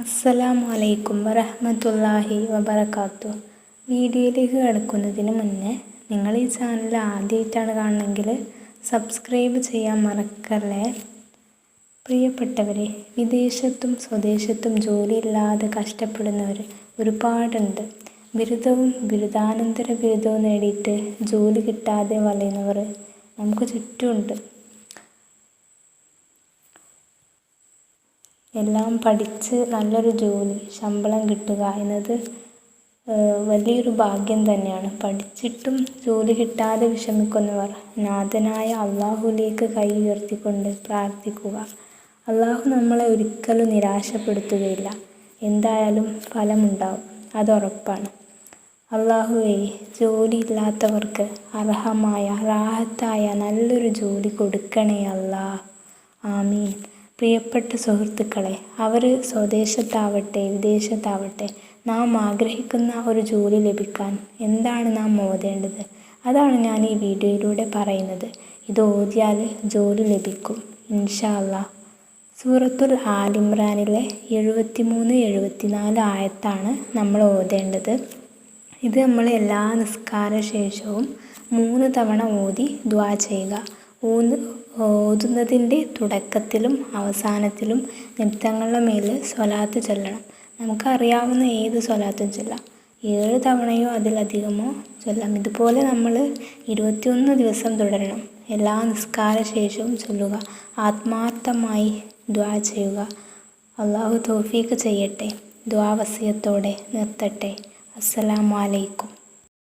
അസ്സലാമു അലൈക്കും വറഹ്മത്തുള്ളാഹി വബർക്കാത്തു വീഡിയോയിലേക്ക് കിടക്കുന്നതിന് മുന്നേ നിങ്ങൾ ഈ ചാനൽ ആദ്യമായിട്ടാണ് കാണുന്നെങ്കിൽ സബ്സ്ക്രൈബ് ചെയ്യാൻ മറക്കല്ലേ? പ്രിയപ്പെട്ടവരെ വിദേശത്തും സ്വദേശത്തും ജോലിയില്ലാതെ കഷ്ടപ്പെടുന്നവർ ഒരുപാടുണ്ട്. ബിരുദവും ബിരുദാനന്തര ബിരുദവും നേടിയിട്ട് ജോലി കിട്ടാതെ വലയുന്നവർ നമുക്ക് ചുറ്റുമുണ്ട്. എല്ലാം പഠിച്ച് നല്ലൊരു ജോലി ശമ്പളം കിട്ടുക എന്നത് വലിയൊരു ഭാഗ്യം തന്നെയാണ്. പഠിച്ചിട്ടും ജോലി കിട്ടാതെ വിഷമിക്കുന്നവർ നാഥനായ അള്ളാഹുലേക്ക് കൈ ഉയർത്തിക്കൊണ്ട് പ്രാർത്ഥിക്കുക. അള്ളാഹു നമ്മളെ ഒരിക്കലും നിരാശപ്പെടുത്തുകയില്ല. എന്തായാലും ഫലമുണ്ടാവും. അത് ഉറപ്പാണ്. അള്ളാഹുവേ ജോലിയില്ലാത്തവർക്ക് അർഹമായ റാഹത്തായ നല്ലൊരു ജോലി കൊടുക്കണേ അല്ലാ ആമീൻ. പ്രിയപ്പെട്ട സുഹൃത്തുക്കളെ അവർ സ്വദേശത്താവട്ടെ വിദേശത്താവട്ടെ നാം ആഗ്രഹിക്കുന്ന ഒരു ജോലി ലഭിക്കാൻ എന്താണ് നാം ഓതേണ്ടത്? അതാണ് ഞാൻ ഈ വീഡിയോയിലൂടെ പറയുന്നത്. ഇത് ഓതിയാൽ ജോലി ലഭിക്കും. ഇൻഷാ അല്ലാ സൂറത്തുൽ ആലിമ്രാനിലെ എഴുപത്തിമൂന്ന് എഴുപത്തിനാല് ആയത്താണ് നമ്മൾ ഓതേണ്ടത്. ഇത് നമ്മൾ എല്ലാ നിസ്കാര ശേഷവും മൂന്ന് തവണ ഓതി ദ്വാ ചെയ്യുക. ഊന്ന് ഓതുന്നതിന്റെ തുടക്കത്തിലും അവസാനത്തിലും നിമിത്തങ്ങളുടെ മേൽ സ്വലാത്ത് ചൊല്ലണം. നമുക്കറിയാവുന്ന ഏത് സ്വലാത്തും ചൊല്ലാം. ഏഴ് തവണയോ അതിലധികമോ ചൊല്ലാം. ഇതുപോലെ നമ്മൾ ഇരുപത്തിയൊന്ന് ദിവസം തുടരണം. എല്ലാ നിസ്കാര ശേഷവും ചൊല്ലുക. ആത്മാർത്ഥമായി ദ്വാ ചെയ്യുക. അള്ളാഹു തോഫീക്ക് ചെയ്യട്ടെ. ദ്വാവസ്യത്തോടെ നിർത്തട്ടെ. അസ്സലാമു അലൈക്കും.